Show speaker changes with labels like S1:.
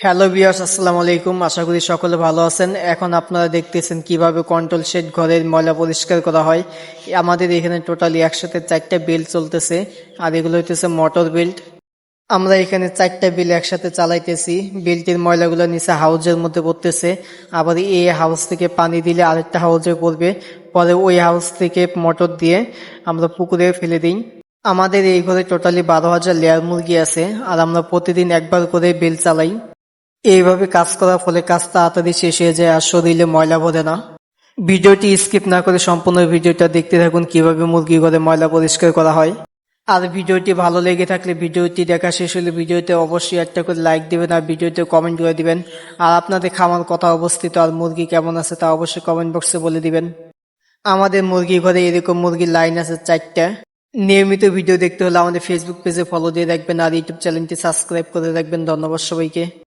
S1: Hello বিয়ার্স আসসালামু আলাইকুম আশা করি সকলে ভালো আছেন। এখন আপনারা দেখতেছেন কীভাবে কন্ট্রোল শেড ঘরের ময়লা পরিষ্কার করা হয়। আমাদের এখানে টোটালি একসাথে চারটা বেল্ট চলতেছে। আর এগুলো হইতেছে মোটর বেল্ট আমরা এখানে চারটা বিল একসাথে চালাইতেছি। বিলটির ময়লাগুলো নিচে হাউজের মধ্যে পড়তেছে। আবার এই হাউস থেকে পানি দিলে আরেকটা হাউজে পড়বে। পরে ওই হাউস থেকে মোটর দিয়ে আমরা পুকুরে ফেলে দিই। আমাদের এই ঘরে টোটালি বারো হাজার লেয়ার মুরগি আছে। আর আমরা প্রতিদিন একবার করে বেল চালাই। এইভাবে কাজ করার ফলে কাজ তাড়াতাড়ি শেষ হয়ে যায়, আর শরীরে ময়লা ভরে না। ভিডিওটি স্কিপ না করে সম্পূর্ণ ভিডিওটা দেখতে থাকুন, কীভাবে মুরগি ঘরে ময়লা পরিষ্কার করা হয়। আর ভিডিওটি ভালো লেগে থাকলে ভিডিওটি দেখা শেষ হলে ভিডিওতে অবশ্যই একটা করে লাইক দেবেন আর ভিডিওতে কমেন্ট করে দিবেন। আর আপনাদের খামার কথা অবস্থিত আর মুরগি কেমন আছে তা অবশ্যই কমেন্ট বক্সে বলে দিবেন। আমাদের মুরগি ঘরে এরকম মুরগির লাইন আছে চারটা। নিয়মিত ভিডিও দেখতে হলে আমাদের ফেসবুক পেজে ফলো দিয়ে রাখবেন আর ইউটিউব চ্যানেলটি সাবস্ক্রাইব করে রাখবেন। ধন্যবাদ সবাইকে।